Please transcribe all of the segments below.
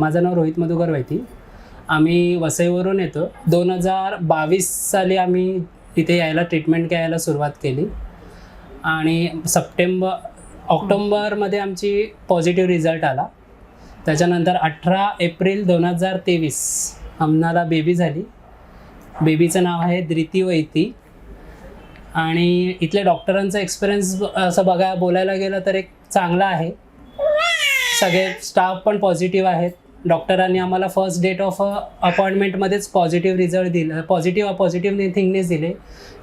माझं नाव रोहित मधुकर वैती. आम्ही वसईवरून येतो. दोन हजार बावीस साली आम्ही तिथे यायला ट्रीटमेंट घ्यायला सुरुवात केली. आणि सप्टेंबर ऑक्टोंबरमध्ये आमची पॉझिटिव्ह रिझल्ट आला. त्याच्यानंतर अठरा एप्रिल दोन हजार तेवीस आम्हाला बेबी झाली. बेबीचं नाव आहे द्रिती वैती. आणि इथल्या डॉक्टरांचा एक्सपिरियन्स असं बघा बोलायला गेलं तर एक चांगला आहे. सगळे स्टाफ पण पॉझिटिव्ह आहेत. डॉक्टरांनी आम्हाला फर्स्ट डेट ऑफ अपॉइंटमेंटमध्येच पॉझिटिव्ह रिझल्ट दिलं. पॉझिटिव्ह पॉझिटिव्ह थिंगनेस दिले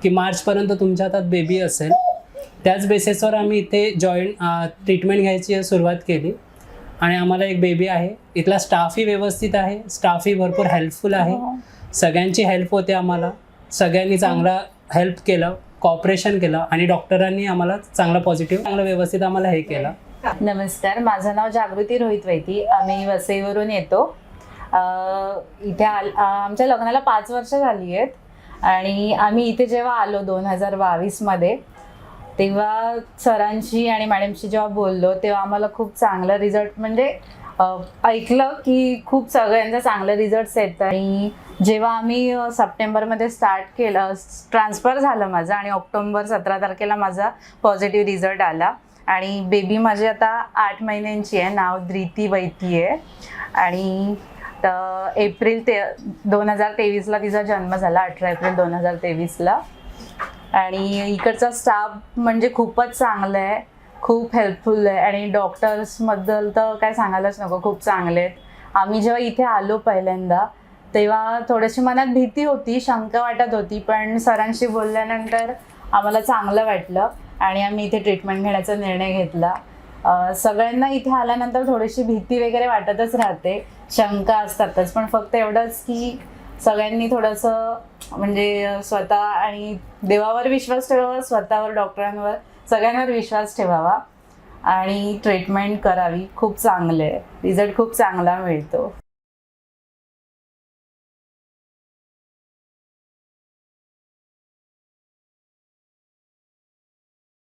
की मार्चपर्यंत तुमच्या हातात बेबी असेल. त्याच बेसिसवर आम्ही इथे जॉईन ट्रीटमेंट घ्यायची सुरुवात केली. आणि आम्हाला एक बेबी आहे. इथला स्टाफही व्यवस्थित आहे. स्टाफही भरपूर हेल्पफुल आहे. सगळ्यांची हेल्प होते आम्हाला. सगळ्यांनी चांगला हेल्प केलं कॉपरेशन केलं आणि डॉक्टरांनी आम्हाला चांगलं पॉझिटिव्ह चांगलं व्यवस्थित आम्हाला हे केलं. नमस्कार माझं नाव जागृती रोहित वैती. आम्ही वसईवरून येतो. इथे आल आमच्या लग्नाला पाच वर्ष झाली आहेत आणि आम्ही इथे जेव्हा आलो दोन हजार बावीसमध्ये तेव्हा सरांशी आणि मॅडमशी जेव्हा बोललो तेव्हा आम्हाला खूप चांगला रिझल्ट म्हणजे ऐकलं की खूप सगळ्यांचा चांगले रिझल्ट्स आहेत आणि जेव्हा आम्ही सप्टेंबरमध्ये स्टार्ट केलं ट्रान्सफर झालं माझं आणि ऑक्टोबर सतरा तारखेला माझा पॉझिटिव्ह रिझल्ट आला. आणि बेबी माझी आता आठ महिन्यांची आहे नाव द्रिती वैती आहे. आणि एप्रिल ते दोन हजार तेवीसला तिचा जन्म झाला अठरा एप्रिल दोन हजार तेवीसला. आणि इकडचा स्टाफ म्हणजे खूपच चांगला आहे खूप हेल्पफुल आहे. आणि डॉक्टर्सबद्दल तर काय सांगायलाच नको खूप चांगले आहेत. आम्ही जेव्हा इथे आलो पहिल्यांदा तेव्हा थोडीशी मनात भीती होती शंका वाटत होती पण सरांशी बोलल्यानंतर आम्हाला चांगलं वाटलं. आणि आम्ही इथे ट्रीटमेंट घेण्याचा निर्णय घेतला. सगळ्यांना इथे आल्यानंतर थोडीशी भीती वगैरे वाटतच राहते. शंका असतातच. पण फक्त एवढंच की सगळ्यांनी थोडंसं म्हणजे स्वतः आणि देवावर विश्वास ठेवावा स्वतःवर डॉक्टरांवर सगळ्यांवर विश्वास ठेवावा आणि ट्रीटमेंट करावी. खूप चांगले आहे. रिझल्ट खूप चांगला मिळतो.